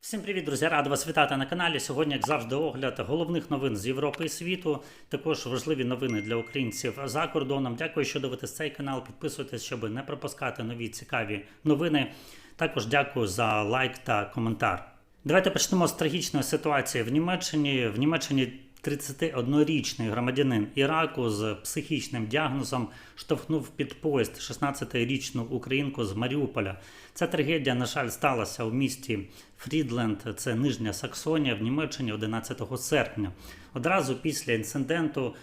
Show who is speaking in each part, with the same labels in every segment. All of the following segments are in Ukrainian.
Speaker 1: Всім привіт, друзі! Рад вас вітати на каналі. Сьогодні, як завжди, огляд головних новин з Європи і світу. Також важливі новини для українців за кордоном. Дякую, що дивитесь цей канал. Підписуйтесь, щоб не пропускати нові цікаві новини. Також дякую за лайк та коментар. Давайте почнемо з трагічної ситуації в Німеччині. В Німеччині 31-річний громадянин Іраку з психічним діагнозом штовхнув під поїзд 16-річну українку з Маріуполя. Ця трагедія, на жаль, сталася у місті Фрідленд, це Нижня Саксонія в Німеччині 11 серпня. Одразу після інциденту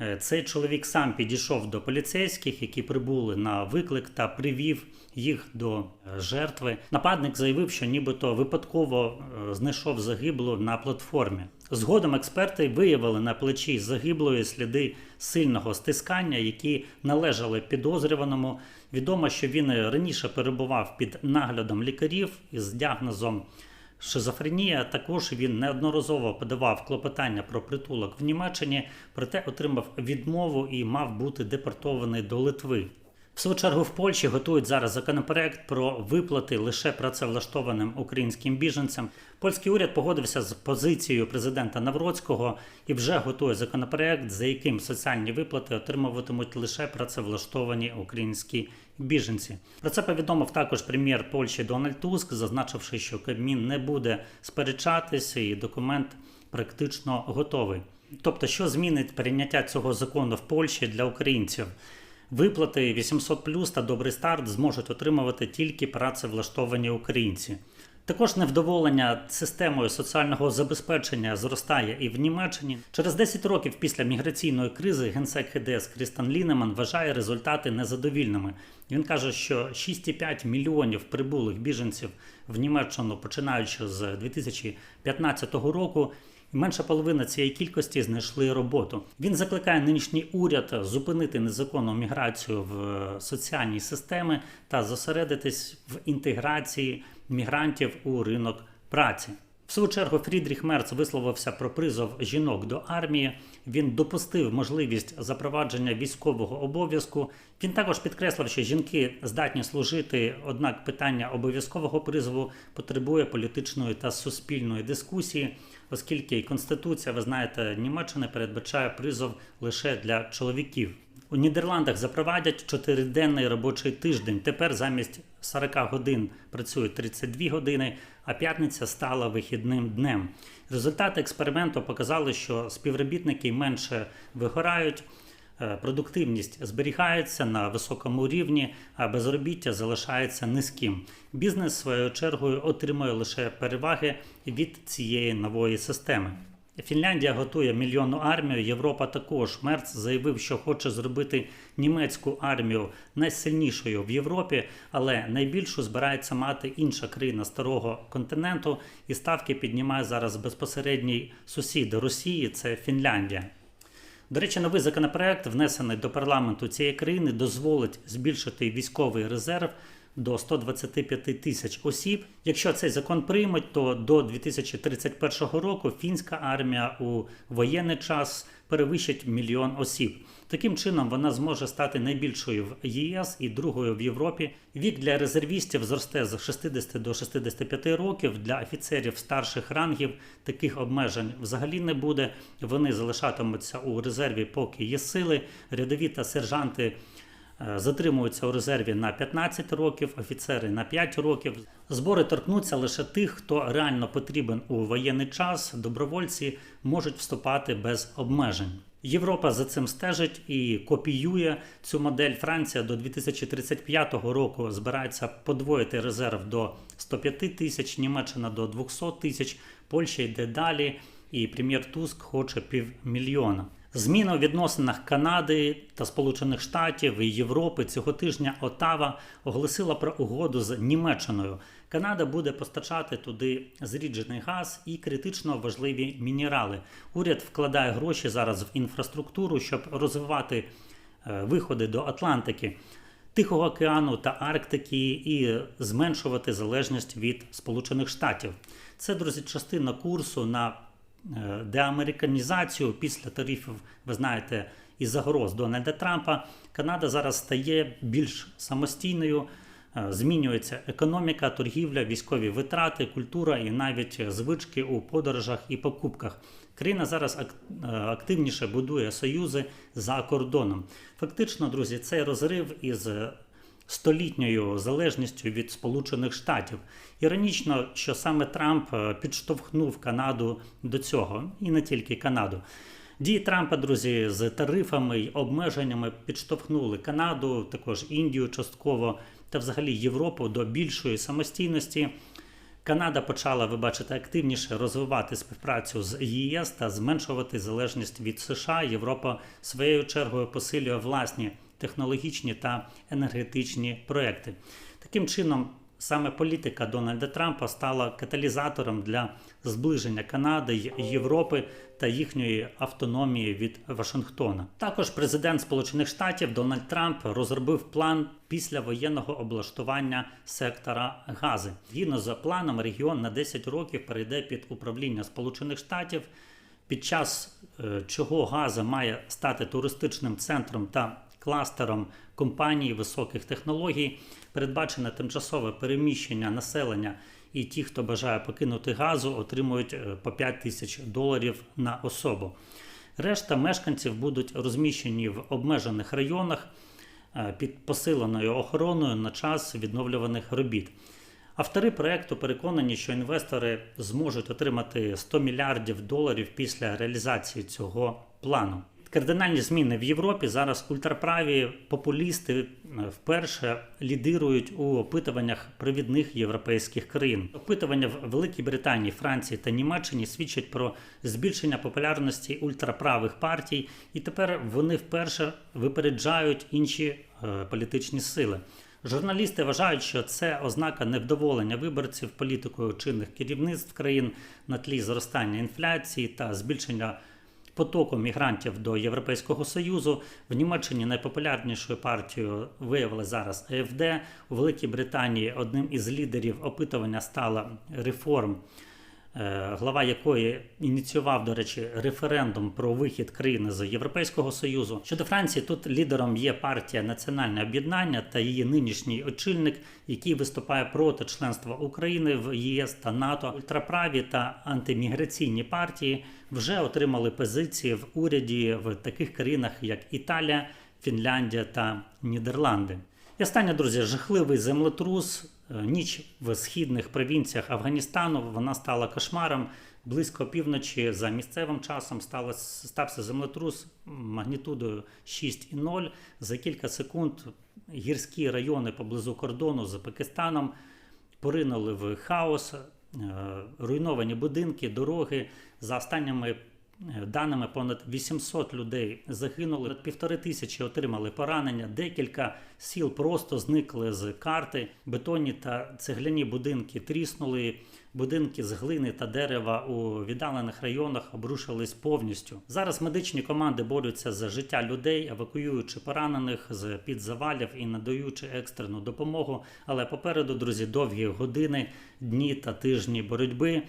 Speaker 1: е, цей чоловік сам підійшов до поліцейських, які прибули на виклик та привів їх до е, жертви. Нападник заявив, що нібито випадково е, знайшов загиблу на платформі. Згодом експерти виявили на плечі загиблої сліди сильного стискання, які належали підозрюваному. Відомо, що він раніше перебував під наглядом лікарів із діагнозом шизофренія. Також він неодноразово подавав клопотання про притулок в Німеччині, проте отримав відмову і мав бути депортований до Литви. В свою чергу в Польщі готують зараз законопроект про виплати лише працевлаштованим українським біженцям. Польський уряд погодився з позицією президента Навроцького і вже готує законопроект, за яким соціальні виплати отримуватимуть лише працевлаштовані українські біженці. Про це повідомив також прем'єр Польщі Дональд Туск, зазначивши, що Кабмін не буде сперечатися, і документ практично готовий. Тобто, що змінить прийняття цього закону в Польщі для українців? Виплати 800 плюс та добрий старт зможуть отримувати тільки працевлаштовані українці. Також невдоволення системою соціального забезпечення зростає і в Німеччині. Через 10 років після міграційної кризи генсек ХДС Крістан Лінеман вважає результати незадовільними. Він каже, що 6,5 мільйонів прибулих біженців в Німеччину, починаючи з 2015 року, менша половина цієї кількості знайшли роботу. Він закликає нинішній уряд зупинити незаконну міграцію в соціальні системи та зосередитись в інтеграції мігрантів у ринок праці. В свою чергу Фрідріх Мерц висловився про призов жінок до армії. Він допустив можливість запровадження військового обов'язку. Він також підкреслив, що жінки здатні служити, однак питання обов'язкового призову потребує політичної та суспільної дискусії, оскільки Конституція, ви знаєте, Німеччини передбачає призов лише для чоловіків. У Нідерландах запровадять чотириденний робочий тиждень. Тепер замість 40 годин працює 32 години, а п'ятниця стала вихідним днем. Результати експерименту показали, що співробітники менше вигорають, е, продуктивність зберігається на високому рівні, а безробіття залишається низьким. Бізнес своєю чергою отримує лише переваги від цієї нової системи. Фінляндія готує мільйонну армію. Європа також. Мерц заявив, що хоче зробити німецьку армію найсильнішою в Європі, але найбільшу збирається мати інша країна старого континенту, і ставки піднімає зараз безпосередній сусід Росії це Фінляндія. До речі, новий законопроект, внесений до парламенту цієї країни, дозволить збільшити військовий резерв до 125 тисяч осіб. Якщо цей закон приймуть, то до 2031 року фінська армія у воєнний час перевищить мільйон осіб. Таким чином вона зможе стати найбільшою в ЄС і другою в Європі. Вік для резервістів зросте з 60 до 65 років. Для офіцерів старших рангів таких обмежень взагалі не буде. Вони залишатимуться у резерві, поки є сили. Рядові та сержанти. Е, Затримуються у резерві на 15 років, офіцери на 5 років. Збори торкнуться лише тих, хто реально потрібен у воєнний час. Добровольці можуть вступати без обмежень. Європа за цим стежить і копіює цю модель. Франція до 2035 року збирається подвоїти резерв до 105 тисяч, Німеччина до 200 тисяч, Польща йде далі, і прем'єр Туск хоче півмільйона. Зміна у відносинах Канади та Сполучених Штатів і Європи цього тижня Отава оголосила про угоду з Німеччиною. Канада буде постачати туди зріджений газ і критично важливі мінерали. Уряд вкладає гроші зараз в інфраструктуру, щоб розвивати е, виходи до Атлантики. Тихого океану та Арктики і зменшувати залежність від Сполучених Штатів. Це, друзі, частина курсу на деамериканізацію після тарифів, ви знаєте, і загроз Дональда Трампа. Канада зараз стає більш самостійною, Е, Змінюється економіка, торгівля, військові витрати, культура і навіть звички у подорожах і покупках. Країна зараз е, активніше будує союзи за кордоном. Фактично, друзі, цей розрив із столітньою залежністю від Сполучених Штатів. Іронічно, що саме Трамп е, підштовхнув Канаду до цього, і не тільки Канаду. Дії Трампа, друзі, з тарифами й обмеженнями підштовхнули Канаду, також Індію частково та взагалі Європу до більшої самостійності. Канада почала, ви бачите, активніше розвивати співпрацю з ЄС та зменшувати залежність від США. Європа своєю чергою посилює власні технологічні та енергетичні проекти. Таким чином, саме політика Дональда Трампа стала каталізатором для зближення Канади Європи та їхньої автономії від Вашингтона. Також президент Сполучених Штатів Дональд Трамп розробив план післявоєнного облаштування сектора Гази. Згідно з планом, регіон на 10 років перейде під управління Сполучених Штатів під час е, чого Газа має стати туристичним центром та кластером компаній високих технологій, передбачене тимчасове переміщення населення, і ті, хто бажає покинути газу, отримують е, по 5 тисяч доларів на особу. Решта мешканців будуть розміщені в обмежених районах е, під посиленою охороною на час відновлюваних робіт. Автори проекту переконані, що інвестори зможуть отримати 100 мільярдів доларів після реалізації цього плану. Кардинальні зміни в Європі зараз ультраправі популісти е, вперше лідирують у опитуваннях провідних європейських країн. Опитування в Великій Британії, Франції та Німеччині свідчать про збільшення популярності ультраправих партій, і тепер вони вперше випереджають інші е, політичні сили. Журналісти вважають, що це ознака невдоволення виборців політикою чинних керівництв країн на тлі зростання інфляції та збільшення потоку мігрантів до Європейського Союзу. В Німеччині найпопулярнішою партією виявили зараз АФД. У Великій Британії одним із лідерів опитування стала реформ. Е, Глава якої ініціював, до речі, референдум про вихід країни з Європейського Союзу. Щодо Франції, тут лідером є партія Національне об'єднання та її нинішній очільник, який виступає проти членства України в ЄС та НАТО. Ультраправі та антиміграційні партії вже отримали позиції в уряді в таких країнах, як Італія, Фінляндія та Нідерланди. І останнє, друзі, жахливий землетрус. Е, Ніч в східних провінціях Афганістану вона стала кошмаром. Близько півночі за місцевим часом стала, стався землетрус магнітудою 6,0. За кілька секунд гірські райони поблизу кордону з Пакистаном поринули в хаос, е, руйновані будинки, дороги. За останніми даними понад 800 людей загинули, півтори тисячі отримали поранення. Декілька сіл просто зникли з карти. Бетонні та цегляні будинки тріснули. Будинки з глини та дерева у віддалених районах обрушились повністю. Зараз медичні команди борються за життя людей, евакуюючи поранених з під завалів і надаючи екстрену допомогу. Але попереду, друзі, довгі години, дні та тижні боротьби.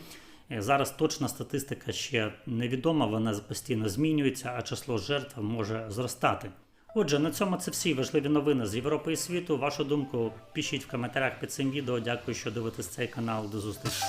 Speaker 1: Е, Зараз точна статистика ще невідома, вона постійно змінюється, а число жертв може зростати. Отже, на цьому це всі важливі новини з Європи і світу. Вашу думку пишіть в коментарях під цим відео. Дякую, що дивитесь цей канал. До зустрічі.